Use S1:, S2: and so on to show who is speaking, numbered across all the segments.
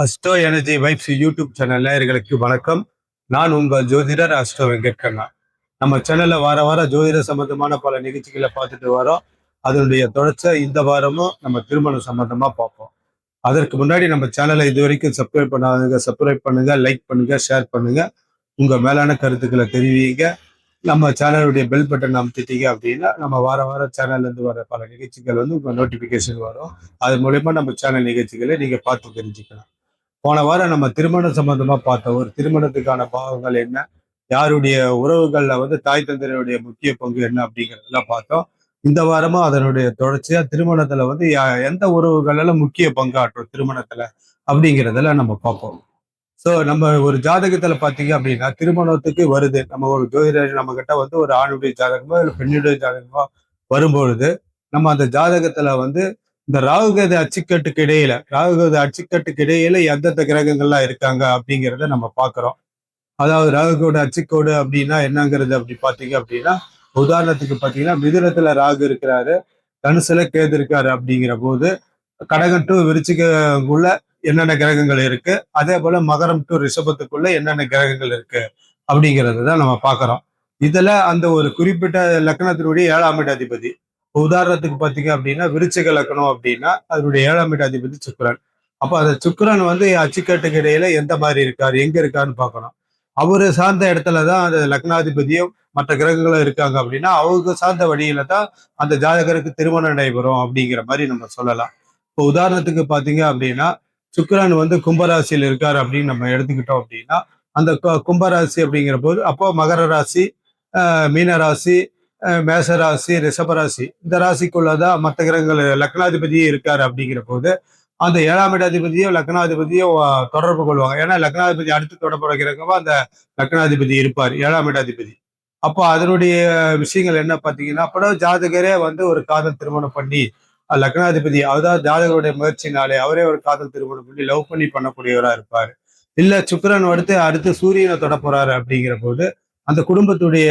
S1: Astro energy vibes YouTube channel நேயர்களுக்கு வணக்கம். நான் உங்கள் ஜோதிடர் அஸ்டோ வெங்கட்கண்ணா. நம்ம சேனல்ல வார வாரம் ஜோதிட சம்பந்தமான பல நிகழ்ச்சிகளை பார்த்துட்டு வரோம். அதனுடைய தொடர்ச்ச இந்த வாரமும் நம்ம திருமணம் சம்பந்தமா பார்ப்போம். அதற்கு முன்னாடி நம்ம சேனலை இது வரைக்கும் சப்ஸ்கிரைப் பண்ணாதவங்க சப்ஸ்கிரைப் பண்ணுங்க லைக் பண்ணுங்க ஷேர் பண்ணுங்க. உங்க மேலான கருத்துக்களை தெரிவிங்க. நம்ம சேனலுடைய பெல் பட்டன் அமைச்சிட்டீங்க அப்படின்னா நம்ம வார வாரம் சேனல்ல இருந்து வர பல நிகழ்ச்சிகள் வந்து உங்க நோட்டிபிகேஷன் வரும். அது மூலயமா நம்ம சேனல் நிகழ்ச்சிகளை நீங்க பார்த்து தெரிஞ்சுக்கலாம். போன வாரம் நம்ம திருமணம் சம்பந்தமா பார்த்தோம் ஒரு திருமணத்துக்கான பாவங்கள் என்ன? யாருடைய உறவுகள்ல வந்து தாய் தந்தையருடைய முக்கிய பங்கு என்ன அப்படிங்கறதெல்லாம் பார்த்தோம். இந்த வாரமும் அதனுடைய தொடர்ச்சியா திருமணத்துல வந்து யா- எந்த உறவுகளெல்லாம் முக்கிய பங்காற்றும் திருமணத்துல அப்படிங்கிறதெல்லாம் நம்ம பார்ப்போம். ஸோ நம்ம ஒரு ஜாதகத்துல பாத்தீங்க அப்படின்னா திருமணத்துக்கு வருது. நம்ம ஒரு ஜோதிடர் நம்ம கிட்ட வந்து ஒரு ஆணுடைய ஜாதகமோ இல்லை பெண்ணுடைய ஜாதகமோ வரும்பொழுது நம்ம அந்த ஜாதகத்துல வந்து இந்த ராகுகேது அச்சுக்கட்டுக்கு இடையில ராகுகேது அச்சுக்கட்டுக்கு இடையில எந்தெந்த கிரகங்கள்லாம் இருக்காங்க அப்படிங்கிறத நம்ம பார்க்குறோம். அதாவது ராகுகோட அச்சுக்கோடு அப்படின்னா என்னங்கிறது அப்படி பார்த்தீங்க அப்படின்னா உதாரணத்துக்கு பார்த்தீங்கன்னா மிதுனத்துல ராகு இருக்கிறாரு தனுசுல கேது இருக்காரு அப்படிங்கிற போது கடகம் டு விருச்சிக்குள்ள என்னென்ன கிரகங்கள் இருக்கு அதே போல மகரம் டு ரிஷபத்துக்குள்ள என்னென்ன கிரகங்கள் இருக்கு அப்படிங்கிறது தான் நம்ம பார்க்குறோம். இதுல அந்த ஒரு குறிப்பிட்ட லக்னத்தினுடைய ஏழாம் இட அதிபதி உதாரணத்துக்கு பார்த்தீங்க அப்படின்னா விருச்சிக லக்கணம் அப்படின்னா அதனுடைய ஏழாம் இட அதிபதி சுக்கிரன். அப்போ அந்த சுக்கரன் வந்து அச்சுக்கட்டுக்கு இடையில எந்த மாதிரி இருக்கார் எங்க இருக்காருன்னு பார்க்கணும் அவரு சார்ந்த இடத்துல தான் அந்த லக்னாதிபதியும் மற்ற கிரகங்களும் இருக்காங்க அப்படின்னா அவங்க சார்ந்த வழியில தான் அந்த ஜாதகருக்கு திருமணம் நடைபெறும் அப்படிங்கிற மாதிரி நம்ம சொல்லலாம். இப்போ உதாரணத்துக்கு பார்த்தீங்க அப்படின்னா சுக்கரன் வந்து கும்பராசியில் இருக்கார் அப்படின்னு நம்ம எடுத்துக்கிட்டோம் அப்படின்னா அந்த கும்பராசி அப்படிங்கிற போது அப்போ மகர ராசி மீனராசி மீன ராசி மேசராசி மேச ராசி ரிஷபராசி இந்த ராசிக்குள்ளதான் மற்ற கிரகங்கள் லக்னாதிபதியே இருக்காரு அப்படிங்கிற போது அந்த ஏழாம் இடாதிபதியோ லக்னாதிபதியோ தொடர்பு கொள்வாங்க. ஏன்னா லக்னாதிபதி அடுத்து தொடர்பு கிரகமா அந்த லக்னாதிபதி இருப்பார் ஏழாம் இடாதிபதி. அப்போ அதனுடைய விஷயங்கள் என்ன பார்த்தீங்கன்னா அப்படம் ஜாதகரே வந்து ஒரு காதல் திருமணம் பண்ணி லக்னாதிபதி அதாவது ஜாதகருடைய முயற்சினாலே அவரே ஒரு காதல் திருமணம் பண்ணி லவ் பண்ணி பண்ணக்கூடியவராக இருப்பார். இல்லை சுக்கரன் அடுத்து அடுத்து சூரியனை தொட போறாரு அப்படிங்கிற போது அந்த குடும்பத்துடைய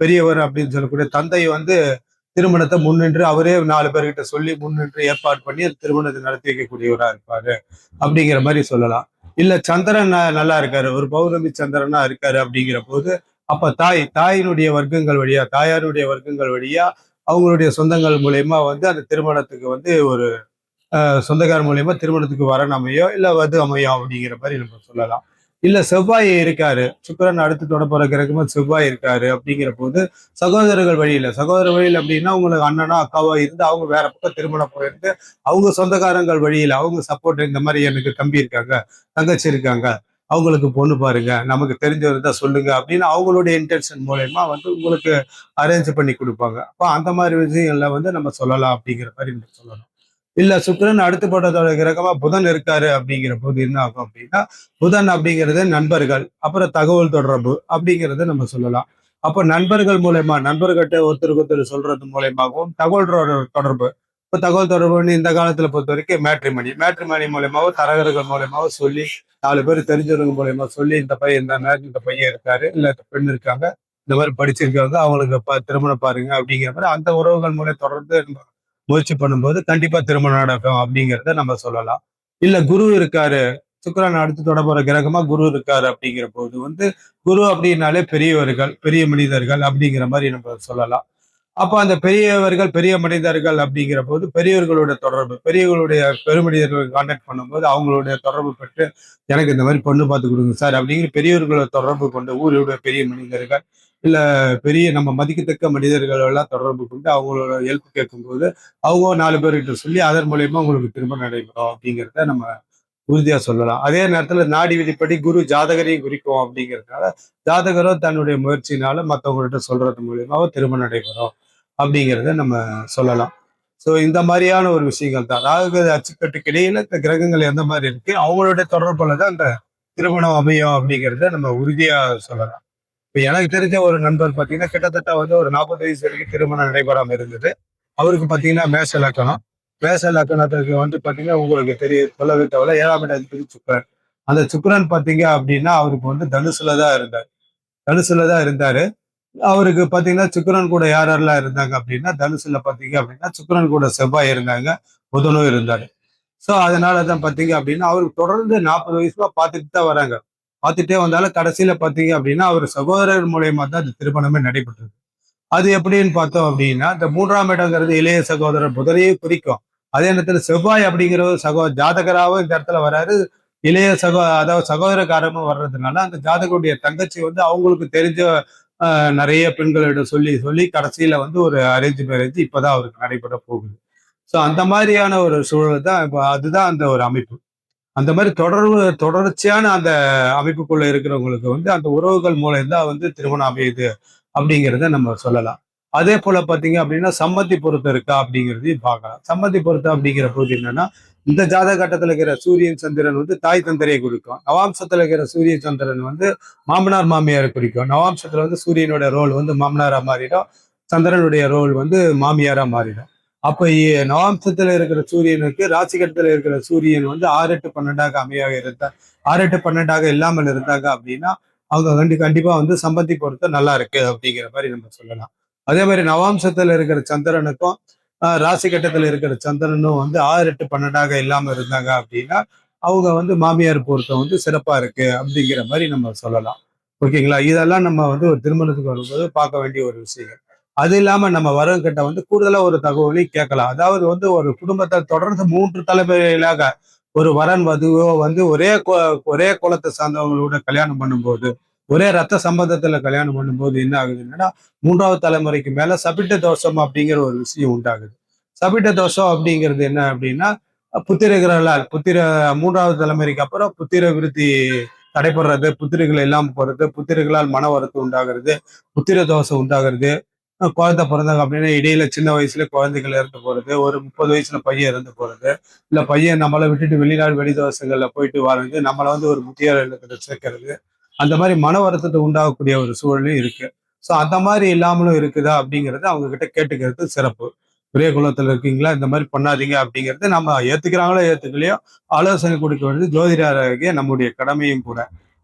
S1: பெரியவர் அப்படின்னு சொல்லக்கூடிய தந்தை வந்து திருமணத்தை முன்னின்று அவரே நாலு பேர்கிட்ட சொல்லி முன்னின்று ஏற்பாடு பண்ணி திருமணத்தை நடத்தி வைக்கக்கூடியவராக இருப்பாரு அப்படிங்கிற மாதிரி சொல்லலாம். இல்ல சந்திரன் நல்லா இருக்காரு. ஒரு பௌர்ணமி சந்திரனா இருக்காரு அப்படிங்கிற போது அப்ப தாய் தாயினுடைய வர்க்கங்கள் வழியா தாயாருடைய வர்க்கங்கள் வழியா அவங்களுடைய சொந்தங்கள் மூலயமா வந்து அந்த திருமணத்துக்கு வந்து ஒரு அஹ், சொந்தக்கார மூலயமா திருமணத்துக்கு வரன் அமையோ இல்ல வது அமையும் அப்படிங்கிற மாதிரி நம்ம சொல்லலாம். இல்ல செவ்வாய் இருக்காரு. சுக்கரன் அடுத்து தொடப்போற கிரகமா செவ்வாய் இருக்காரு அப்படிங்கிற போது சகோதரர்கள் வழியில சகோதர வழியில் அப்படின்னா உங்களுக்கு அண்ணனோ அக்காவோ இருந்து அவங்க வேற பக்கம் திருமணம் போயிருந்து அவங்க சொந்தக்காரங்கள் வழியில அவங்க சப்போர்ட் இந்த மாதிரி எனக்கு தம்பி இருக்காங்க தங்கச்சி இருக்காங்க அவங்களுக்கு பொண்ணு பாருங்க நமக்கு தெரிஞ்சவர் தான் சொல்லுங்க அப்படின்னு அவங்களுடைய இன்டென்ஷன் மூலயமா வந்து உங்களுக்கு அரேஞ்ச் பண்ணி கொடுப்பாங்க. அப்போ அந்த மாதிரி விஷயங்கள்ல வந்து நம்ம சொல்லலாம் அப்படிங்கிற மாதிரி நம்ம சொல்லலாம் இல்ல சுக்கிரன் அடுத்த படத்தோட கிரகமா புதன் இருக்காரு அப்படிங்கிற போது என்ன ஆகும் அப்படின்னா புதன் அப்படிங்கிறது நண்பர்கள் அப்புறம் தகவல் தொடர்பு அப்படிங்கிறத நம்ம சொல்லலாம். அப்போ நண்பர்கள் மூலயமா நண்பர்கிட்ட ஒருத்தருக்கு ஒருத்தர் சொல்றது மூலயமாகவும் தகவல் தொடர்பு. இப்போ தகவல் தொடர்புன்னு இந்த காலத்துல பொறுத்த வரைக்கும் மேட்ரிமணி மேட்ரிமணி மூலயமாவோ தரகர்கள் மூலயமாவோ சொல்லி நாலு பேர் தெரிஞ்சவங்க மூலயமா சொல்லி இந்த பையன் இந்த இந்த பையன் இருக்காரு இல்ல இந்த பெண் இருக்காங்க இந்த மாதிரி படிச்சிருக்காங்க அவங்களுக்கு திருமணம் பாருங்க அப்படிங்கிற மாதிரி அந்த உறவுகள் மூலம் தொடர்ந்து முயற்சி பண்ணும்போது கண்டிப்பா திருமணம் நடக்கும் அப்படிங்கிறத நம்ம சொல்லலாம். இல்ல குரு இருக்காரு சுக்கரன் அடுத்து தொடர்புற கிரகமா குரு இருக்காரு அப்படிங்கிற போது வந்து குரு அப்படின்னாலே பெரியவர்கள் பெரிய மனிதர்கள் அப்படிங்கிற மாதிரி நம்ம சொல்லலாம். அப்ப அந்த பெரியவர்கள் பெரிய மனிதர்கள் அப்படிங்கிற போது பெரியவர்களோட தொடர்பு பெரியவர்களுடைய பெருமனிதர்கள் கான்டாக்ட் பண்ணும்போது அவங்களுடைய தொடர்பு பெற்று எனக்கு இந்த மாதிரி பொண்ணு பார்த்து கொடுங்க சார் அப்படிங்கிற பெரியவர்களோட தொடர்பு கொண்டு ஊரோட பெரிய மனிதர்கள் இல்ல பெரிய நம்ம மதிக்கத்தக்க மனிதர்களெல்லாம் தொடர்பு கொண்டு அவங்களோட ஹெல்ப் கேட்கும்போது அவங்க நாலு பேர்கிட்ட சொல்லி அதன் மூலயமா உங்களுக்கு திரும்ப நடைபெறும் அப்படிங்கிறத நம்ம உறுதியா சொல்லலாம். அதே நேரத்துல நாடி விதிப்படி குரு ஜாதகரையும் குறிக்கும் அப்படிங்கிறதுனால ஜாதகரும் தன்னுடைய முயற்சினால மற்றவங்கள்ட்ட சொல்றது மூலியமாவும் திருமணம் நடைபெறும். அப்படிங்கிறத நம்ம சொல்லலாம். ஸோ இந்த மாதிரியான ஒரு விஷயங்கள் தான். ராகு அச்சுக்கட்டுக்கு இடையில இந்த கிரகங்கள் எந்த மாதிரி இருக்கு? அவங்களுடைய தொடர்புல தான் அந்த திருமணம் அமையும் அப்படிங்கிறத நம்ம உறுதியா சொல்லலாம். இப்போ எனக்கு தெரிஞ்ச ஒரு நண்பர் பார்த்தீங்கன்னா கிட்டத்தட்ட வந்து ஒரு நாற்பது வயசு வரைக்கும் திருமணம் நடைபெறாமல் இருந்தது. அவருக்கு பார்த்தீங்கன்னா மேச லக்கணம். மேச லக்கணத்துக்கு வந்து பார்த்தீங்கன்னா உங்களுக்கு தெரிய சொல்லவே தேவையில்ல ஏழாம் இடத்துக்கு சுக்கரன். அந்த சுக்கரன் பார்த்தீங்க அப்படின்னா அவருக்கு வந்து தனுசுல தான் இருந்தார். தனுசுல தான் இருந்தாரு. அவருக்கு பார்த்தீங்கன்னா சுக்கரன் கூட யார் யாரெல்லாம் இருந்தாங்க அப்படின்னா தனுசுல பார்த்தீங்க அப்படின்னா சுக்கரன் கூட செவ்வாய் இருந்தாங்க புதனும் இருந்தாரு. ஸோ அதனால தான் பார்த்தீங்க அப்படின்னா அவருக்கு தொடர்ந்து நாற்பது வயசுல பார்த்துட்டு தான் வராங்க. பார்த்துட்டே வந்தாலும் கடைசியில பார்த்தீங்க அப்படின்னா அவர் சகோதரர் மூலயமா தான் இந்த திருமணமே நடைபெற்றது. அது எப்படின்னு பார்த்தோம் அப்படின்னா இந்த மூன்றாம் இடங்கிறது இளைய சகோதரர் புதனையே குறிக்கும். அதே நேரத்தில் செவ்வாய் அப்படிங்கிற ஒரு சகோ ஜாதகராகவும் இந்த இடத்துல வராரு. இளைய சகோ அதாவது சகோதரக்காரமும் வர்றதுனால அந்த ஜாதகருடைய தங்கச்சி வந்து அவங்களுக்கு தெரிஞ்ச நிறைய பெண்களிடம் சொல்லி சொல்லி கடைசியில் வந்து ஒரு அரேஞ்ச் மேரேஜ் இப்போதான் அவருக்கு நடைபெற போகுது. ஸோ அந்த மாதிரியான ஒரு சூழல் தான் இப்போ அதுதான் அந்த ஒரு அமைப்பு. அந்த மாதிரி தொடர்பு தொடர்ச்சியான அந்த அமைப்புக்குள்ள இருக்கிறவங்களுக்கு வந்து அந்த உறவுகள் மூலம் தான் வந்து திருமணம் அமையுது அப்படிங்கிறத நம்ம சொல்லலாம். அதே போல பாத்தீங்க அப்படின்னா சம்மதி பொருத்தம் இருக்கா அப்படிங்கிறதையும் பார்க்கலாம். சம்மதி பொருத்தம் அப்படிங்கிற போது என்னன்னா இந்த ஜாத கட்டத்துல இருக்கிற சூரியன் சந்திரன் வந்து தாய் தந்தரையை குறிக்கும். நவாம்சத்துல இருக்கிற சூரிய சந்திரன் வந்து மாமனார் மாமியாரை குறிக்கும். நவாம்சத்துல வந்து சூரியனோட ரோல் வந்து மாமனாரா மாறிடும். சந்திரனுடைய ரோல் வந்து மாமியாரா மாறிடும். அப்ப நவாம்சத்துல இருக்கிற சூரியனுக்கு ராசி கட்டத்துல இருக்கிற சூரியன் வந்து ஆறு எட்டு பன்னெண்டாக அமையாக இருந்தா ஆறு எட்டு பன்னெண்டாக இல்லாமல் இருந்தாங்க அப்படின்னா அவங்க கண்டி கண்டிப்பா வந்து சம்பந்தி பொறுத்த நல்லா இருக்கு அப்படிங்கிற மாதிரி நம்ம சொல்லலாம். அதே மாதிரி நவாம்சத்தில் இருக்கிற சந்திரனுக்கும் ராசி கட்டத்தில் இருக்கிற சந்திரனும் வந்து ஆறு எட்டு பன்னெண்டாக இல்லாமல் இருந்தாங்க அப்படின்னா அவங்க வந்து மாமியார் பொருத்தம் வந்து சிறப்பாக இருக்கு அப்படிங்கிற மாதிரி நம்ம சொல்லலாம். ஓகேங்களா? இதெல்லாம் நம்ம வந்து ஒரு திருமணத்துக்கு வரும்போது பார்க்க வேண்டிய ஒரு விஷயம் அது இல்லாமல் நம்ம வரும் கிட்ட வந்து கூடுதலாக ஒரு தகவலையும் கேட்கலாம். அதாவது வந்து ஒரு குடும்பத்தை தொடர்ந்து மூன்று தலைமுறைகளாக ஒரு வரன் வதுவோ வந்து ஒரே ஒரே குலத்தை சார்ந்தவங்களோட கல்யாணம் பண்ணும்போது ஒரே ரத்த சம்பந்தத்துல கல்யாணம் பண்ணும்போது என்ன ஆகுதுன்னா மூன்றாவது தலைமுறைக்கு மேல சபிட்ட தோஷம் அப்படிங்கிற ஒரு விஷயம் உண்டாகுது. சபிட்ட தோஷம் அப்படிங்கிறது என்ன அப்படின்னா புத்திரர்களால் புத்திர மூன்றாவது தலைமுறைக்கு அப்புறம் புத்திர விருத்தி தடைபடுறது புத்திரர்கள் எல்லாம் போறது புத்திரர்களால் மன வருத்தம் உண்டாகிறது புத்திர தோஷம் உண்டாகிறது குழந்தை பிறந்தாங்க அப்படின்னா இடையில சின்ன வயசுல குழந்தைகள் இறந்து போறது ஒரு முப்பது வயசுல பையன் இறந்து போறது இல்ல பையன் நம்மளை விட்டுட்டு வெளிநாடு வெளிதோசங்கள்ல போயிட்டு வாழ்ந்து நம்மளை வந்து ஒரு முதியோர் இல்லத்துல சேர்க்கறது அந்த மாதிரி மன வருத்தத்தை உண்டாகக்கூடிய ஒரு சூழலும் இருக்கு. ஸோ அந்த மாதிரி இல்லாமலும் இருக்குதா அப்படிங்கறது அவங்க கிட்ட கேட்டுக்கிறது சிறப்பு. ஒரே குலத்தில் இருக்கீங்களா? இந்த மாதிரி பண்ணாதீங்க அப்படிங்கிறது நம்ம ஏத்துக்கிறாங்களோ ஏத்துக்கலையோ ஆலோசனை கொடுக்க வேண்டியது ஜோதிடராகிய நம்முடைய கடமையும் கூட.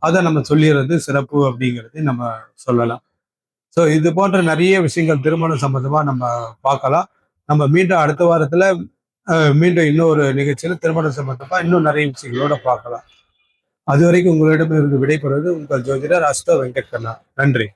S1: அதை நம்ம சொல்லிடுறது சிறப்பு அப்படிங்கிறது நம்ம சொல்லலாம். ஸோ இது போன்ற நிறைய விஷயங்கள் திருமணம் சம்பந்தமா நம்ம பார்க்கலாம். நம்ம மீண்டும் அடுத்த வாரத்துல மீண்டும் இன்னொரு நிகழ்ச்சியில திருமணம் சம்பந்தமா இன்னும் நிறைய விஷயங்களோட பார்க்கலாம். அதுவரைக்கும் உங்களிடம் இருந்து விடைபெறுவது உங்கள் ஜோதிடர் அஸ்தோ வெங்கட் கண்ணா நன்றி.